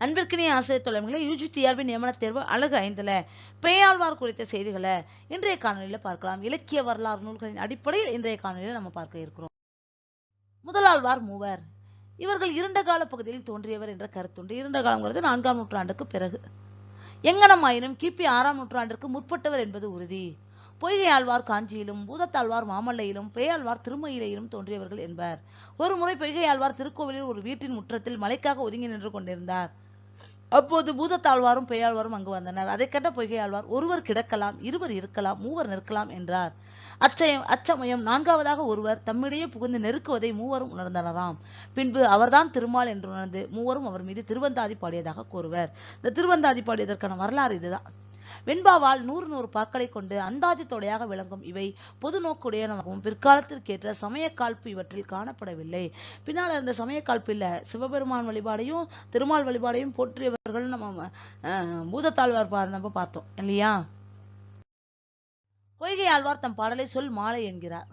அன்பிற்கினிய ஆசிரியர் தொழில்களை யூஜி டிஆர்பி நியமன தேர்வு அழகு ஐந்துல. பேயாழ்வார் குறித்த செய்திகளை இன்றைய காணொலியில பார்க்கலாம். இலக்கிய வரலாறு நூல்களின் அடிப்படையில் இன்றைய காணொலியில நம்ம பார்க்க இருக்கிறோம். முதலாழ்வார் மூவர். இவர்கள் இருண்ட கால பகுதியில் தோன்றியவர் என்ற கருத்துண்டு இருண்ட காலங்கிறது நான்காம் நூற்றாண்டுக்கு பிறகு. எங்கனமாயினும் கிபி ஆறாம் நூற்றாண்டிற்கு முற்பட்டவர் என்பது உறுதி. பொய்கை ஆழ்வார் காஞ்சியிலும் பூதத்தாழ்வார் மாமல்லையிலும் பேயாழ்வார் திருமயிலையிலும் தோன்றியவர்கள் என்பர். ஒரு முறை பொய்கை ஆழ்வார் திருக்கோவிலில் ஒரு வீட்டின் முற்றத்தில் மலைக்காக ஒதுங்கி நின்று கொண்டிருந்தார். அப்போது பூதத்தாழ்வாரும் பெயாழ்வாரும் அங்கு வந்தனர். அதை கண்ட பொய்கையாழ்வார் ஒருவர் கிடக்கலாம் இருவர் இருக்கலாம் மூவர் நிற்கலாம் என்றார். அச்சயம் அச்சமயம் நான்காவதாக ஒருவர் தம்மிடையே புகுந்து நெருக்குவதை மூவரும் உணர்ந்தனராம். பின்பு அவர்தான் திருமால் என்று உணர்ந்து மூவரும் அவர் மீது திருவந்தாதி பாடியதாக கூறுவர். இந்த திருவந்தாதி பாடியதற்கான வரலாறு இதுதான். வெண்பாவால் நூறு நூறு பாக்களை கொண்டு அந்தாதி தொடையாக விளங்கும் இவை பொது நோக்குடையனவாகவும் பிற்காலத்திற்கேற்ற சமய காழ்ப்பு இவற்றில் காணப்படவில்லை. பின்னால் இருந்த சமய காழ்ப்பில் சிவபெருமான் வழிபாடையும் திருமால் வழிபாடையும் போற்றியவர்கள் நம்ம அஹ், பூதத்தாழ்வார் பாருந்தப்ப பார்த்தோம் இல்லையா? பொய்கை ஆழ்வார் தம் பாடலை சொல் மாலை என்கிறார்.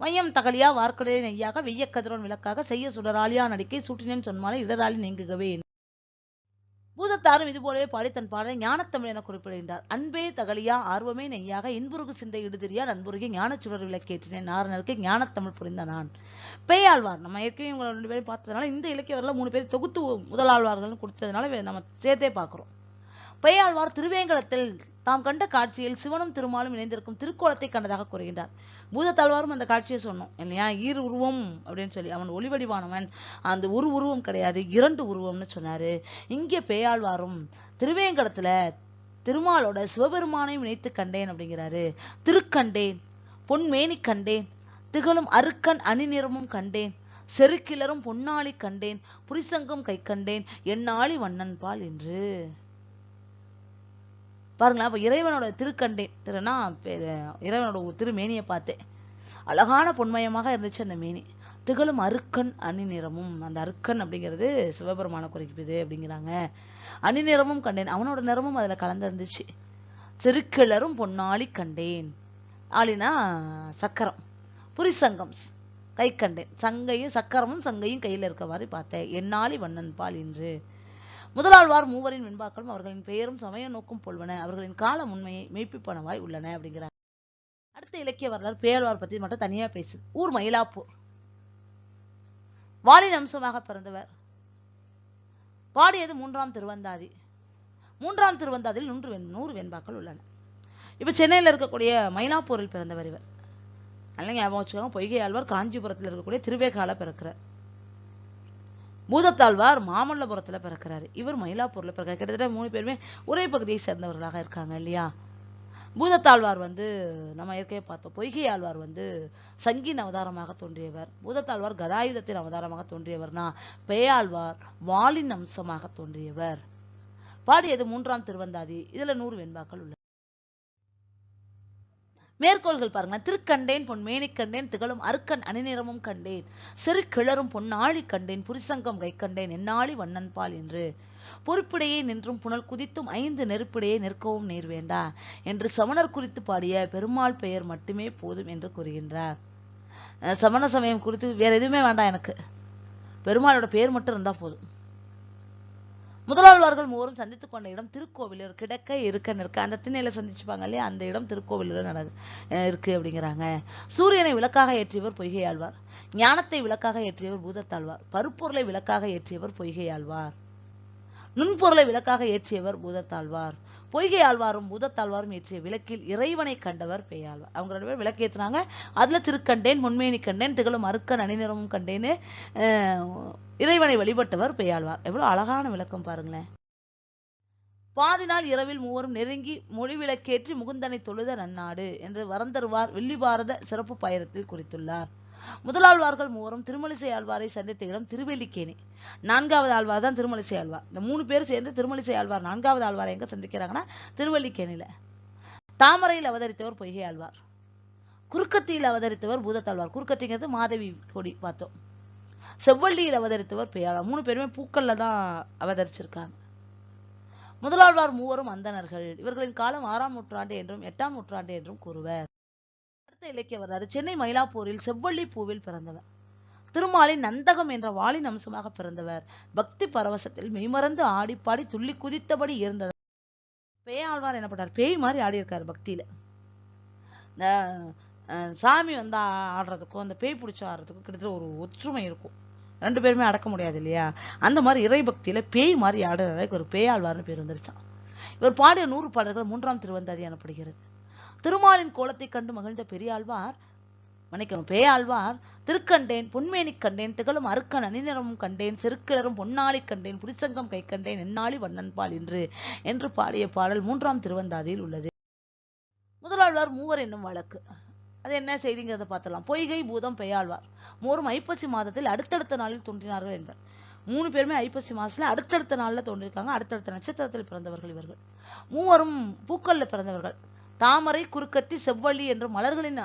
மையம் தகலியா வார்க்கடலை நெய்யாக வெய்ய கதிரோன் விளக்காக செய்ய சுடராளியா நடிக்கை சூட்டினேன் சொன்மாலை இடராளி நீங்குகவே பூதத்தாரும் இது போலவே பாடி தன் பாடலை ஞானத்தமிழ் என குறிப்பிடுகின்றார். அன்பே தகலியா ஆர்வமே நெய்யாக இன்புருகு சிந்தை இடுதிரியா நண்புருகே ஞானச் சுடர் விளக்கேற்றினேன். நாரணருக்கு ஞானத்தமிழ் புரிந்த நான். பேயாழ்வார் நம்ம ஏற்கனவே இவங்களை ரெண்டு பேரும் பார்த்ததுனால இந்த இலக்கிய வரல மூணு பேர் தொகுத்து முதலாழ்வார்கள்னு கொடுத்ததுனால நம்ம சேர்த்தே பார்க்குறோம். பெயாழ்வார் திருவேங்கலத்தில் தாம் கண்ட காட்சியில் சிவனும் திருமாலும் இணைந்திருக்கும் திருக்கோலத்தை கண்டதாக கூறுகின்றார். பூதத்தாழ்வாரும் அந்த காட்சியை சொன்னோம் இல்லையா? ஈர் உருவம் அப்படின்னு சொல்லி. அவன் ஒளிவடிவானவன். அந்த ஒரு உருவம் கிடையாது இரண்டு உருவம்னு சொன்னாரு. இங்கே பேயாழ்வாரும் திருவேங்கடத்துல திருமாலோட சிவபெருமானையும் இணைத்து கண்டேன் அப்படிங்கிறாரு. திருக்கண்டேன் பொன்மேனி கண்டேன் திகழும் அருக்கன் அணிநிறமும் கண்டேன் செருக்கிலரும் பொன்னாளி கண்டேன் புரிசங்கம் கை கண்டேன் என்னாளி வண்ணன் பால் என்று பாருங்களேன் அப்போ இறைவனோட திருக்கண்டேன் திருனா இறைவனோட திருமேனியை பார்த்தேன். அழகான பொன்மயமாக இருந்துச்சு அந்த மேனி. திகழும் அருக்கன் அணி நிறமும் அந்த அருக்கன் அப்படிங்கிறது சிவபெருமான குறிக்குது அப்படிங்கிறாங்க. அணி நிறமும் கண்டேன். அவனோட நிறமும் அதில் கலந்திருந்துச்சு. செருக்கிளரும் பொன்னாளி கண்டேன். ஆளினா சக்கரம். புரிசங்கம் கை கண்டேன். சங்கையும் சக்கரமும் சங்கையும் கையில் இருக்க மாதிரி பார்த்தேன். என்னாளி வண்ணன் பால் என்று முதலாழ்வார் மூவரின் வெண்பாக்களும் அவர்களின் பெயரும் சமய நோக்கும் போல்வன. அவர்களின் கால உண்மையை மெய்ப்பிப்பனவாய் உள்ளன அப்படிங்கிறாங்க அடுத்த இலக்கிய வரலாறு பேயாழ்வார் பத்தி மட்டும் தனியா பேசுது ஊர் மயிலாப்பூர். வாளின் அம்சமாக பிறந்தவர். பாடியது மூன்றாம் திருவந்தாதி. மூன்றாம் திருவந்தாதியில் நூறு வெண் நூறு வெண்பாக்கள் உள்ளன. இப்ப சென்னையில இருக்கக்கூடிய மயிலாப்பூரில் பிறந்தவர் இவர். நல்ல ஞாபகம் வச்சுக்கோங்க பொய்கை ஆழ்வார் காஞ்சிபுரத்தில் இருக்கக்கூடிய திருவேகால பிறக்கிறார். பூதத்தாழ்வார் மாமல்லபுரத்தில் பிறக்கிறாரு. இவர் மயிலாப்பூரில் பிறக்கிறார். கிட்டத்தட்ட மூணு பேருமே ஒரே பகுதியை சேர்ந்தவர்களாக இருக்காங்க இல்லையா? பூதத்தாழ்வார் வந்து நம்ம ஏற்கனவே பார்த்தோம். பொய்கை ஆழ்வார் வந்து சங்கின் அவதாரமாக தோன்றியவர். பூதத்தாழ்வார் கதாயுதத்தின் அவதாரமாக தோன்றியவர்னா பேயாழ்வார் வாளின் அம்சமாக தோன்றியவர். பாடியது மூன்றாம் திருவந்தாதி. இதில் நூறு வெண்பாக்கள் உள்ள மேற்கோள்கள் பாருங்க. திருக்கண்டேன் பொன் மேனி கண்டேன் திகழும் அருக்கன் அணிநிறமும் கண்டேன். சிறு கிளறும் பொன்னாழி கண்டேன் புரிசங்கம் கை கண்டேன் என்னாழி வண்ணன் பால் என்று. பொறுப்பிடையே நின்றும் புனல் குதித்தும் ஐந்து நெருப்பிடையே நிற்கவும் நேர் வேண்டா என்று சமணர் குறித்து பாடிய பெருமாள் பெயர் மட்டுமே போதும் என்று கூறுகின்றார். சமண சமயம் குறித்து வேற எதுவுமே வேண்டாம் எனக்கு. பெருமாளோட பெயர் மட்டும் இருந்தா போதும். முதலாளர்கள் மூவரும் சந்தித்துக் கொண்ட இடம் திருக்கோவிலூர். கிடக்க இருக்க நிற்க. அந்த திண்ணையில சந்திச்சுப்பாங்க இல்லையா? அந்த இடம் திருக்கோவிலூர் நட இருக்கு அப்படிங்கிறாங்க. சூரியனை விளக்காக ஏற்றியவர் பொய்கை ஆழ்வார் ஞானத்தை விளக்காக ஏற்றியவர் பூதத்தாழ்வார். பருப்பொருளை விளக்காக ஏற்றியவர் பொய்கையாழ்வார். நுண்பொருளை விளக்காக ஏற்றியவர் பூதத்தாழ்வார். பொய்கை ஆழ்வாரும் பூதத்தாழ்வாரும் ஏற்றிய விளக்கில் இறைவனை கண்டவர் பெய்யாழ்வார் அவங்க ரெண்டு பேரும் விளக்கு ஏற்றினாங்க அதுல திருக்கண்டேன் முன்மேனி கண்டேன் திகழும் அருக்கன் அணிநிறமும் கண்டேன்னு அஹ், இறைவனை வழிபட்டவர் பெய்யாழ்வார் எவ்வளவு அழகான விளக்கம் பாருங்களேன். பாதி நாள் இரவில் மூவரும் நெருங்கி மொழி விளக்கேற்றி முகுந்தனை தொழுத நன்னாடு என்று வரந்தருவார் வெள்ளி பாரத சிறப்பு பயணத்தில் குறித்துள்ளார். முதலாழ்வார்கள் மூவரும் திருமலிசை ஆழ்வாரை சந்தித்த இடம் திருவெல்லிக்கேணி நான்காவது ஆழ்வார் தான் திருமலிசை ஆழ்வார். இந்த மூணு பேர் சேர்ந்து திருமலிசை ஆழ்வார் நான்காவது ஆழ்வாரை எங்க சந்திக்கிறாங்கன்னா திருவல்லிக்கேணியில தாமரையில் அவதரித்தவர் பொய்கை ஆழ்வார். குறுக்கத்தியில் அவதரித்தவர் பூதத்தாழ்வார். குறுக்கத்திங்கிறது மாதவி கொடி பார்த்தோம். செவ்வள்ளியில் அவதரித்தவர் பெயாழ்வார் மூணு பேருமே பூக்கள்ல தான் அவதரிச்சிருக்காங்க. முதலாழ்வார் மூவரும் அந்தணர்கள். இவர்களின் காலம் ஆறாம் நூற்றாண்டு என்றும் எட்டாம் நூற்றாண்டு என்றும் கூறுவர். இலக்கிய வரலாறு சென்னை மயிலாப்பூரில் செவ்வள்ளி பூவில் பிறந்தவர். திருமாலின் நந்தகம் என்ற வாளின் அம்சமாக பிறந்தவர். பக்தி பரவசத்தில் மெய்மறந்து ஆடிப்பாடி துள்ளி குதித்தபடி இருந்தது பேயாழ்வார் என்ன பண்ணார் பேய் மாதிரி ஆடி இருக்காரு பக்தியில. இந்த சாமி வந்து ஆடுறதுக்கும் அந்த பேய் பிடிச்சி ஆடுறதுக்கும் கிட்டத்தட்ட ஒரு ஒற்றுமை இருக்கும். ரெண்டு பேருமே அடக்க முடியாது இல்லையா? அந்த மாதிரி இறை பக்தியில பேய் மாதிரி ஆடுறதுக்கு ஒரு பேயாழ்வார்னு பேர் வந்துருச்சான் இவர் பாடிய நூறு பாடல்கள் மூன்றாம் திருவந்தாதி எனப்படுகிறது. திருமாலின் கோலத்தை கண்டு மகிழ்ந்த பெரியாழ்வார் மன்னிக்கணும் பேயாழ்வார் திருக்கண்டேன் பொன்மேனி கண்டேன் திகழும் அருக்கன் அணிநிறமும் கண்டேன் செருக்கிளரும் பொன்னாளி கண்டேன் புரிசங்கம் கை கண்டேன் என்னாளி வண்ணன்பால் என்று என்று பாடிய பாடல் மூன்றாம் திருவந்தாதியில் உள்ளது. முதலாழ்வார் மூவர் என்னும் வழக்கு. அது என்ன செய்திங்கிறத பார்த்தலாம் பொய்கை பூதம் பெயாழ்வார். மூரும் ஐப்பசி மாதத்தில் அடுத்தடுத்த நாளில் தோன்றினார்கள் என்பர். மூணு பேருமே ஐப்பசி மாசத்துல அடுத்தடுத்த நாளில் தோன்றிருக்காங்க. அடுத்தடுத்த நட்சத்திரத்தில் பிறந்தவர்கள் இவர்கள். மூவரும் பூக்கள்ல பிறந்தவர்கள். தாமரை குறுக்கத்தி செவ்வள்ளி என்ற மலர்களின்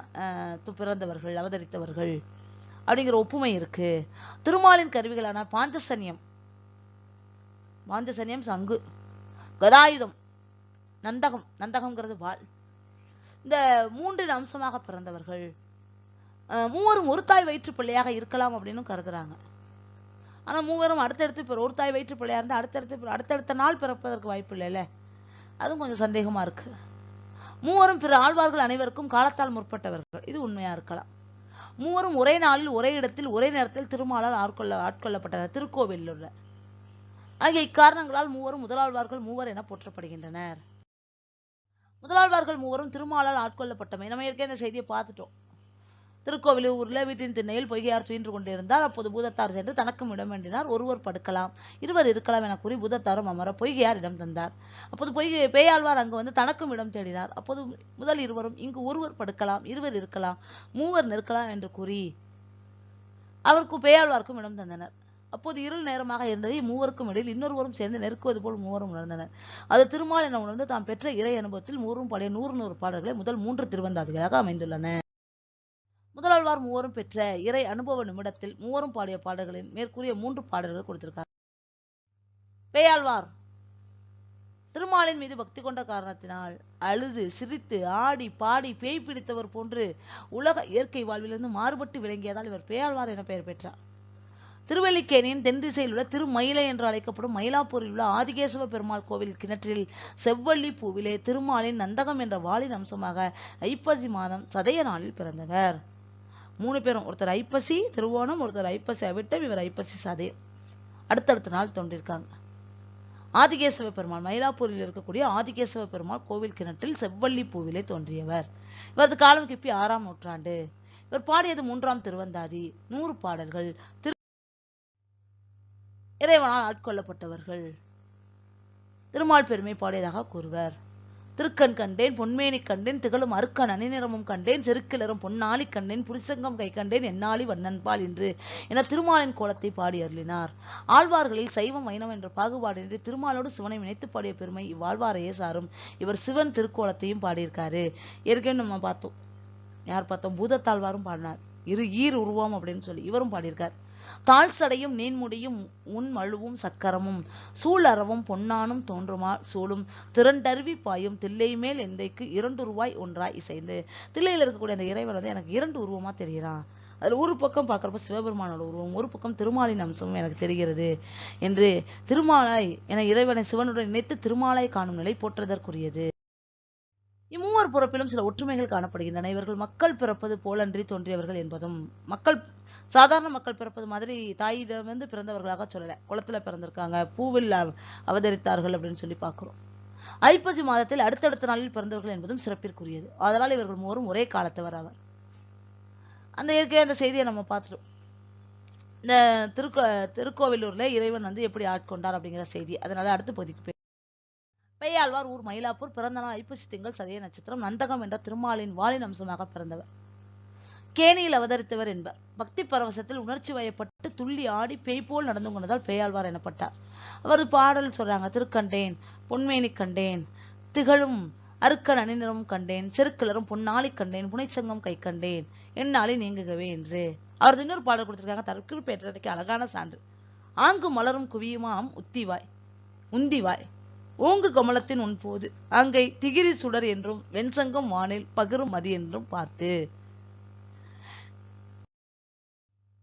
பிறந்தவர்கள் அவதரித்தவர்கள். அப்படிங்கிற ஒப்புமை இருக்கு. திருமாலின் கருவிகளான பாஞ்சசன்யம். பாஞ்சசன்யம் சங்கு. கதாயுதம். நந்தகம். நந்தகம்ங்கிறது வாள். இந்த மூன்றின் அம்சமாக பிறந்தவர்கள். மூவரும் ஒரு தாய் வயிற்று பிள்ளையாக இருக்கலாம் அப்படின்னு கருதுறாங்க. ஆனால் மூவரும் அடுத்தடுத்து இப்போ ஒரு தாய் வயிற்று பிள்ளையாக இருந்தால் அடுத்தடுத்து அடுத்தடுத்த நாள் பிறப்பதற்கு வாய்ப்பு இல்லைல்ல அதுவும் கொஞ்சம் சந்தேகமாக இருக்குது மூவரும் பிற ஆழ்வார்கள் அனைவருக்கும் காலத்தால் முற்பட்டவர்கள். இது உண்மையா இருக்கலாம். மூவரும் ஒரே நாளில் ஒரே இடத்தில் ஒரே நேரத்தில் திருமாலால் ஆட்கொள்ள ஆட்கொள்ளப்பட்டனர். திருக்கோவிலில் உள்ள. ஆகிய இக்காரணங்களால் மூவரும் முதலாழ்வார்கள் மூவர் என போற்றப்படுகின்றனர். முதலாழ்வார்கள் மூவரும் திருமாலால் ஆட்கொள்ளப்பட்டமை. நம்ம ஏற்கனவே இந்த செய்தியை பார்த்துட்டோம். திருக்கோவிலூரில் வீட்டின் திண்ணையில் பொய்கையார் சுயின்று கொண்டிருந்தார். அப்போது பூதத்தார் சென்று தனக்கும் இடம் வேண்டினார். ஒருவர் படுக்கலாம். இருவர் இருக்கலாம் என கூறி பூதத்தாரும் அமர பொய்கையார் இடம் தந்தார். அப்போது பொய்கை பேயாழ்வார் அங்கு வந்து தனக்கும் இடம் தேடினார். அப்போது முதல் இருவரும் இங்கு ஒருவர் படுக்கலாம் இருவர் இருக்கலாம் மூவர் நிற்கலாம் என்று கூறி அவருக்கு பேயாழ்வார்க்கும் இடம் தந்தனர். அப்போது இருள் நேரமாக இருந்ததை மூவருக்கும் இடையில் இன்னொருவரும் சேர்ந்து நெருக்குவது போல் மூவரும் உணர்ந்தனர். அது திருமால் என உணர்ந்து தாம் பெற்ற இறை அனுபவத்தில் மூவரும் பழைய நூறு நூறு பாடல்களை முதல் மூன்று திருவந்தாதிகளாக அமைந்துள்ளன. முதலாழ்வார் மூவரும் பெற்ற இறை அனுபவ நிமிடத்தில் மூவரும் பாடிய பாடல்களின் மேற்கூறிய மூன்று பாடல்கள் கொடுத்திருக்காங்க பேயாழ்வார் திருமாலின் மீது பக்தி கொண்ட காரணத்தினால் அழுது சிரித்து ஆடி பாடி பேய் பிடித்தவர் போன்று உலக இயற்கை வாழ்விலிருந்து மாறுபட்டு விளங்கியதால் இவர் பேயாழ்வார் என பெயர் பெற்றார். திருவல்லிக்கேணியின் தென் திசையில் உள்ள திருமயிலை என்று அழைக்கப்படும் மயிலாப்பூரில் உள்ள ஆதிகேசவ பெருமாள் கோவில் கிணற்றில் செவ்வள்ளி பூவிலே திருமாலின் நந்தகம் என்ற வாளின் அம்சமாக ஐப்பசி மாதம் சதய நாளில் பிறந்தவர். மூணு பேரும். ஒருத்தர் ஐப்பசி திருவோணம் ஒருத்தர் ஐப்பசி அவிட்டம் இவர் ஐப்பசி சதே. அடுத்தடுத்த நாள் தோன்றிருக்காங்க. ஆதிகேசவ பெருமாள் மயிலாப்பூரில் இருக்கக்கூடிய ஆதிகேசவ பெருமாள் கோவில் கிணற்றில் செவ்வள்ளி பூவிலே தோன்றியவர். இவரது காலம் கிப்பி ஆறாம் நூற்றாண்டு. இவர் பாடியது மூன்றாம் திருவந்தாதி. நூறு பாடல்கள். திரு இறைவனால் ஆட்கொள்ளப்பட்டவர்கள். திருமால் பெருமை பாடியதாக கூறுவர். திருக்கண் கண்டேன் பொன்மேனி கண்டேன் திகழும் அருக்கன் அணிநிறமும் கண்டேன் செருக்கிலரும் பொன்னாளி கண்டேன் புரிசங்கம் கை கண்டேன் என்னாளி வண்ணன்பால் என்று என திருமாலின் கோலத்தை பாடி அருளினார். ஆழ்வார்களில் சைவம் வைணவம் என்ற பாகுபாடின்றி திருமாலோடு சிவனை இணைத்து பாடிய பெருமை இவ்வாழ்வாரையே சாரும். இவர் சிவன் திருக்கோலத்தையும் பாடியிருக்காரு. ஏற்கனவே நம்ம பார்த்தோம். யார் பார்த்தோம்? பூதத்தாழ்வாரும் பாடினார். இரு ஈர் உருவம் அப்படின்னு சொல்லி இவரும் பாடியிருக்கார். தாழ் சடையும் நீன்முடியும் உன் மழுவும் சக்கரமும். சூழறவும் பொன்னானும் தோன்றுமா சூழும். திரண்டருவி பாயும் தில்லை மேல் எந்தைக்கு இரண்டு ரூபாய் ஒன்றாய் இசைந்து. தில்லையில் இருக்கக்கூடிய அந்த இறைவன் வந்து எனக்கு இரண்டு உருவமா தெரிகிறான் அதில் ஒரு பக்கம் பார்க்குறப்ப சிவபெருமானோட உருவம் ஒரு பக்கம் திருமாலின் அம்சமும் எனக்கு தெரிகிறது என்று திருமாலாய் என இறைவனை சிவனுடன் இணைத்து திருமாலை காணும் நிலை போற்றுவதற்குரியது இம்மூவர் பிறப்பிலும் சில ஒற்றுமைகள் காணப்படுகின்றன. இவர்கள் மக்கள் பிறப்பது போலன்றி தோன்றியவர்கள் என்பதும் மக்கள் சாதாரண மக்கள் பிறப்பது மாதிரி தாயிடமிருந்து பிறந்தவர்களாக சொல்லலை. குளத்துல பிறந்திருக்காங்க பூவில் அவதரித்தார்கள் அப்படின்னு சொல்லி பார்க்குறோம். ஐப்பசி மாதத்தில் அடுத்தடுத்த நாளில் பிறந்தவர்கள் என்பதும் சிறப்பிற்குரியது. அதனால் இவர்கள் மூவரும் ஒரே காலத்தவர் அவர் அந்த இயற்கையை அந்த செய்தியை நம்ம பார்த்துட்டோம். இந்த திருக்கோ திருக்கோவிலூர்ல இறைவன் வந்து எப்படி ஆட்கொண்டார் அப்படிங்கிற செய்தி. அதனால அடுத்த பகுதிக்கு பெய்யாழ்வார் ஊர் மயிலாப்பூர். பிறந்த நாள் ஐப்பசி திங்கள் சதய நட்சத்திரம். நந்தகம் என்ற திருமாலின் வாலின் அம்சமாக பிறந்தவர். கேணியில் அவதரித்தவர் என்பர். பக்தி பரவசத்தில் உணர்ச்சி வயப்பட்டு துள்ளி ஆடி பேய் போல் நடந்து கொண்டதால் பேயாழ்வார் எனப்பட்டார். அவர் பாடல் சொல்றாங்க திருக்கண்டேன் பொன்மேனி கண்டேன் திகழும் அருக்கன் அணிநிறமும் கண்டேன் செருக்கிளரும் பொன்னாளி கண்டேன் புனைச்சங்கம் கை கண்டேன் என்னாலே நீங்குகவே என்று. அவரது இன்னொரு பாடல் கொடுத்திருக்காங்க தற்கு அழகான சான்று. ஆங்கு மலரும் குவியுமாம் உத்திவாய் உந்திவாய். ஓங்கு கமலத்தின் உன்போது அங்கை திகிரி சுடர் என்றும் வெண்சங்கம் வானில் பகிரும் மதி என்றும் பார்த்து.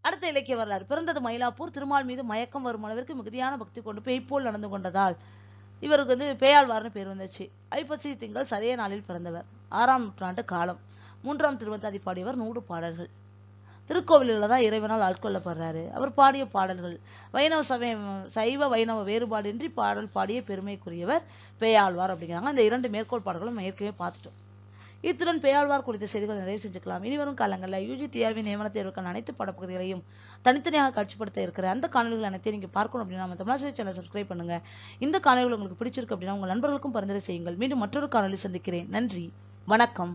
அடுத்த இலக்கிய வரலாறு. பிறந்தது மயிலாப்பூர். திருமால் மீது மயக்கம் வரும் அளவிற்கு மிகுதியான பக்தி கொண்டு பேய் போல் நடந்து கொண்டதால் இவருக்கு வந்து பேயாழ்வார்னு பேர் வந்துச்சு. ஐப்பசி திங்கள் சதய நாளில் பிறந்தவர். ஆறாம் நூற்றாண்டு காலம். மூன்றாம் திருவந்தாதி பாடியவர் நூறு பாடல்கள். திருக்கோவிலில் தான் இறைவனால் ஆட்கொள்ளப்படுறாரு. அவர் பாடிய பாடல்கள் வைணவ சமயம் சைவ வைணவ வேறுபாடின்றி பாடல் பாடிய பெருமைக்குரியவர் பேயாழ்வார் அப்படிங்கிறாங்க. அந்த இரண்டு மேற்கோள் பாடல்களும் நம்ம ஏற்கனவே பார்த்துட்டோம். இத்துடன் பேயாழ்வார் குறித்த செய்திகளை நிறைவு செஞ்சுக்கலாம். இனி வரும் காலங்களில் யூஜி தேர்வின் நியமன தேர்வுக்கான அனைத்து படப்பகுதிகளையும் தனித்தனியாக காட்சிப்படுத்த இருக்கிற அந்த காணொலிகள் அனைத்தையும் நீங்கள் பார்க்கணும் அப்படின்னா நம்ம தமிழாசிரியர் சேனல் சப்ஸ்கிரைப் பண்ணுங்க. இந்த காணொலிகள் உங்களுக்கு பிடிச்சிருக்கு அப்படின்னா உங்கள் நண்பர்களுக்கும் பரிந்துரை செய்யுங்கள். மீண்டும் மற்றொரு காணொலி சந்திக்கிறேன். நன்றி. வணக்கம்.